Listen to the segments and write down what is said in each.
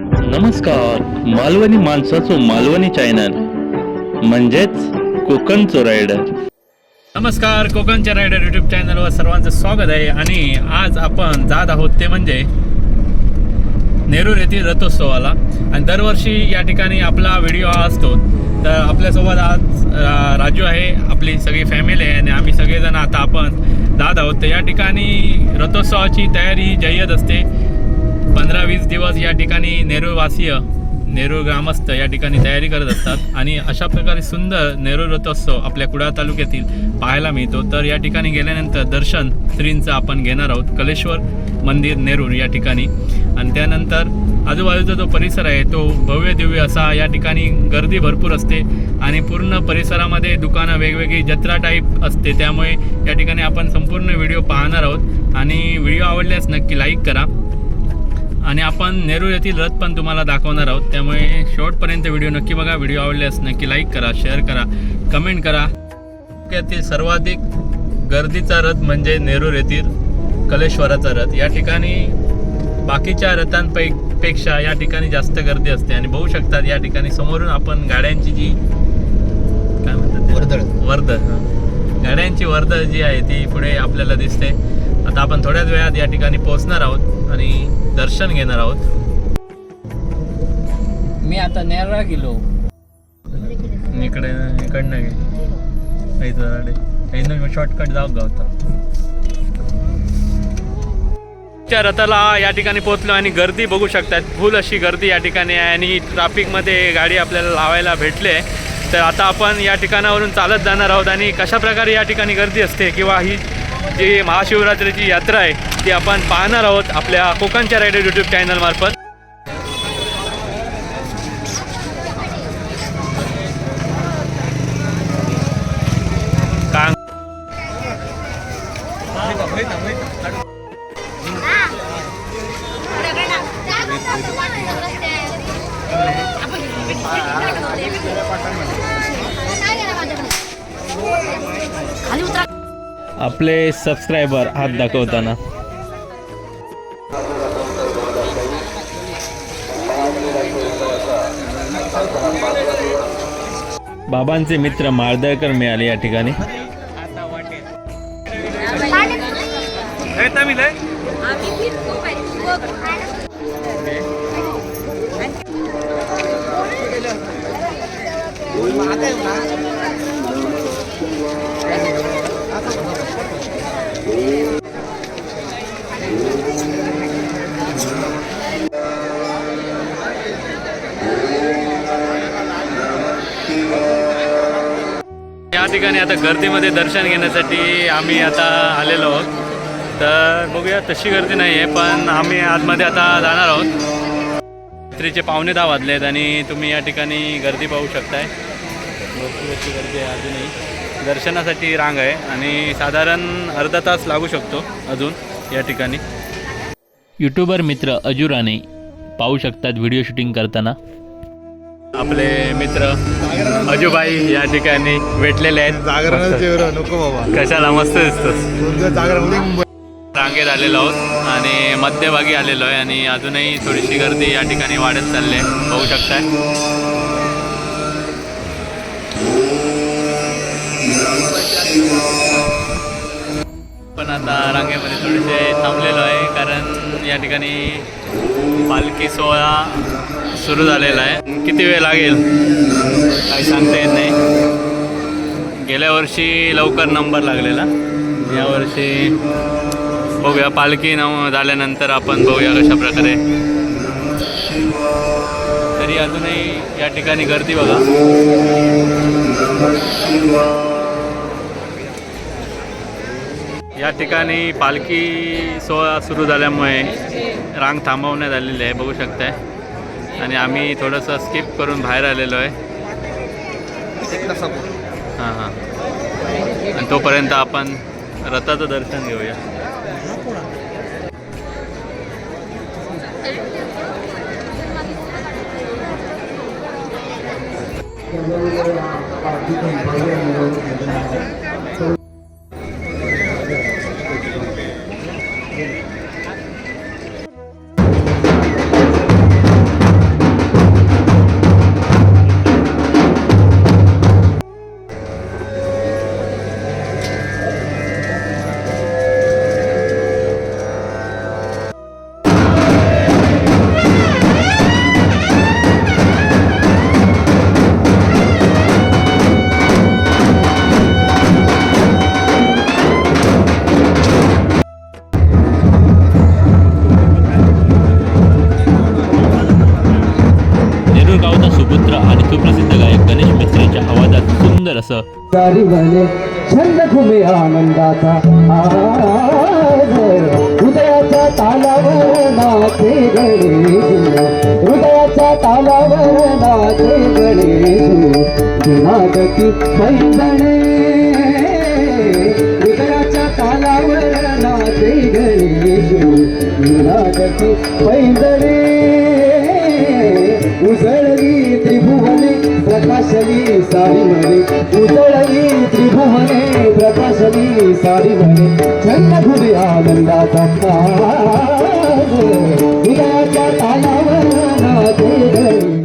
नमस्कार मालवणी माणसाचो मालवणी चॅनल म्हणजेच कोकणचो रायडर नमस्कार कोकणच्या रायडर युट्यूब चॅनलवर सर्वांचं स्वागत आहे. आणि आज आपण जात आहोत ते म्हणजे नेरूर येथील रथोत्सवाला. आणि दरवर्षी या ठिकाणी आपला व्हिडिओ हा असतो. तर आपल्यासोबत आज राजू आहे आपली सगळी फॅमिली आहे. आणि आम्ही सगळेजण आता आपण जात आहोत. तर या ठिकाणी रथोत्सवाची तयारी जय्यत असते. पंधरा वीस दिवस या ठिकाणी नेरूळवासीय नेरूळ ग्रामस्थ या ठिकाणी तयारी करत असतात आणि अशा प्रकारे सुंदर नेरूळ रथोत्सव आपल्या कुडाळ तालुक्यातील पाहायला मिळतो. तर या ठिकाणी गेल्यानंतर दर्शन श्रींचं आपण घेणार आहोत. कलेश्वर मंदिर नेरूळ या ठिकाणी. आणि त्यानंतर आजूबाजूचा जो परिसर आहे तो भव्य दिव्य असा या ठिकाणी गर्दी भरपूर असते आणि पूर्ण परिसरामध्ये दुकानं वेगवेगळी जत्रा टाईप असते. त्यामुळे या ठिकाणी आपण संपूर्ण व्हिडिओ पाहणार आहोत. आणि व्हिडिओ आवडल्यास नक्की लाईक करा. आणि आपण नेरूळ येथील रथ पण तुम्हाला दाखवणार आहोत त्यामुळे शेवटपर्यंत व्हिडिओ नक्की बघा व्हिडिओ आवडल्यास नक्की लाईक करा शेअर करा कमेंट करा यातील सर्वाधिक गर्दीचा रथ म्हणजे नेरूळ येथील कलेश्वराचा रथ या ठिकाणी बाकीच्या रथांपै पेक्षा या ठिकाणी जास्त गर्दी असते आणि बघू शकतात या ठिकाणी समोरून आपण गाड्यांची जी काय म्हणतात? वर्दळ. वर्द हां. गाड्यांची वर्द जी आहे ती पुढे आपल्याला दिसते आता आपण थोड्याच वेळात या ठिकाणी पोहोचणार आहोत आणि दर्शन घेणार आहोत. मी आता नेरळा गेलो. इकडे इकडनं घे शॉर्टकट जाऊ गावता. त्या रथाला या ठिकाणी पोहोचलो आणि गर्दी बघू शकतात. फुल अशी गर्दी या ठिकाणी आहे आणि ट्राफिकमध्ये गाडी आपल्याला लावायला भेटले तर आता आपण या ठिकाणावरून चालत जाणार आहोत आणि कशाप्रकारे या ठिकाणी गर्दी असते किंवा ही जी महाशिवरात्रीची यात्रा आहे ती आपण पाहणार आहोत आपल्या कोकणच्या रायडर यूट्यूब चॅनलमार्फत आपले सबस्क्रायबर हात दाखवताना. बाबांचे मित्र मार्दळकर मिळाले या ठिकाणी. या ठिकाणी आता गर्दीमध्ये दर्शन घेण्यासाठी आम्ही आता आलेलो आहोत. तर बघूया तशी गर्दी नाही आहे पण आम्ही आतमध्ये आता जाणार आहोत. रात्रीचे पावणे दहा वाजले आहेत आणि तुम्ही या ठिकाणी गर्दी पाहू शकताय. भरपूर अशी गर्दी आहे अजूनही. दर्शनासाठी रांग आहे आणि साधारण अर्धा तास लागू शकतो अजून या ठिकाणी. युट्यूबर मित्र अजुराने पाहू शकतात व्हिडिओ शूटिंग करताना. आपले मित्र अजूबाई या ठिकाणी भेटलेले आहेत. जागरणाचे वेळ नको बाबा. कशाला मस्त जागरण मुंबई. रांगेत आलेलो आहोत आणि मध्यभागी आलेलो आहे आणि अजूनही थोडीशी गर्दी या ठिकाणी वाढत चालली आहे. पाहू शकताय. आता रांगेमध्ये थोडेसे थांबलेलो आहे कारण या ठिकाणी पालखी सोहळा सुरू झालेला आहे. किती वेळ लागेल? काही सांगता येत नाही. गेल्या वर्षी लवकर नंबर लागलेला. यावर्षी बघूया पालखी नव झाल्यानंतर आपण बघूया कशा प्रकारे. तरी अजूनही या ठिकाणी गर्दी बघा. या ठिकाणी पालखी सोहळा सुरू झाल्यामुळे रांग थांबवण्यात आलेली आहे बघू शकताय. आणि आम्ही थोडंसं स्किप करून बाहेर आलेलो आहे. हां हां. आणि तोपर्यंत आपण रथाचं दर्शन घेऊया. सुप्रसिद्ध गायक गणेश मिस्त्रीच्या आवाजात सुंदर असं छंद घुमे आनंदाचा हृदयाच्या तालावर नाचे गणेश. हृदयाच्या तालावर नाचे गणेश. दिनागती पैंजणे हृदयाच्या तालावर नाचे गणेश. दिनागती पैंजणे प्रकाशली सारी म्हणे. उजळली त्रिभुवने प्रकाशली सारी म्हणे. छंद घुमे आनंदाचा ताज. हृदयाच्या तालावर नाचे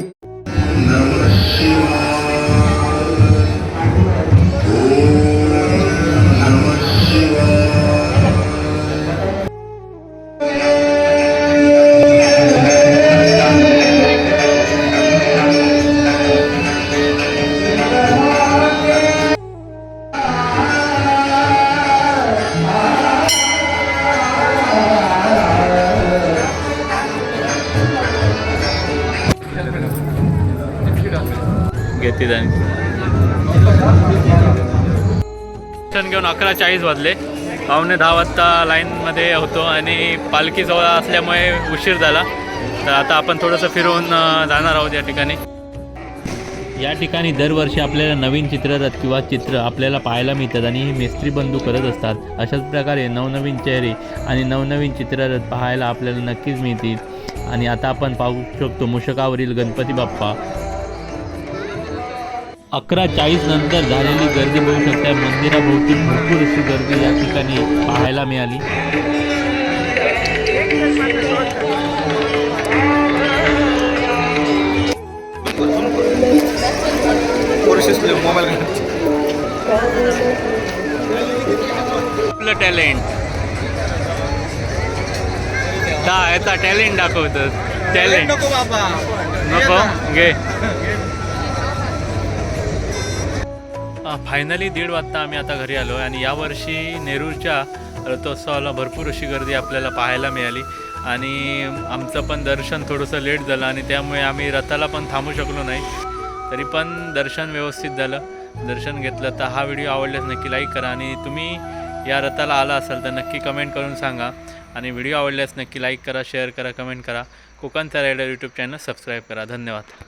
घेते दर्शन घेऊन अकरा चाळीस वाजले. पावणे दहा वाजता लाईनमध्ये होतो आणि पालखी जवळ असल्यामुळे उशीर झाला. तर आता आपण थोडंसं फिरून जाणार आहोत या ठिकाणी. या ठिकाणी दरवर्षी आपल्याला नवीन चित्ररथ किंवा चित्र आपल्याला पाहायला मिळतात आणि हे मेस्त्री बंधू करत असतात. अशाच प्रकारे नवनवीन चेहरे आणि नवनवीन चित्ररथ पाहायला आपल्याला नक्कीच मिळतील. आणि आता आपण पाहू शकतो मुषकावरील गणपती बाप्पा. अकरा चाळीस नंतर झालेली गर्दी बघू शकता मंदिराभोवती भरपूर अशी गर्दी या ठिकाणी पाहायला मिळाली. मोबाईल आपलं टॅलेंट. दा याचा टॅलेंट दाखवतं टॅलेंट. नको बाबा. नको घे. फायनली दीड वाजता आम्ही आता घरी आलो आणि यावर्षी नेरूरच्या रथोत्सवाला भरपूर अशी गर्दी आपल्याला पाहायला मिळाली. आणि आमचं पण दर्शन थोडंसं लेट झालं आणि त्यामुळे आम्ही रथाला पण थांबू शकलो नाही. तरी पण दर्शन व्यवस्थित झालं. दर्शन घेतलं तर हा व्हिडिओ आवडल्यास नक्की लाईक करा आणि तुम्ही या रथाला आला असाल तर नक्की कमेंट करून सांगा. आणि व्हिडिओ आवडल्यास नक्की लाईक करा शेअर करा कमेंट करा. कोकणचा रायडर यूट्यूब चॅनल सबस्क्राईब करा. धन्यवाद.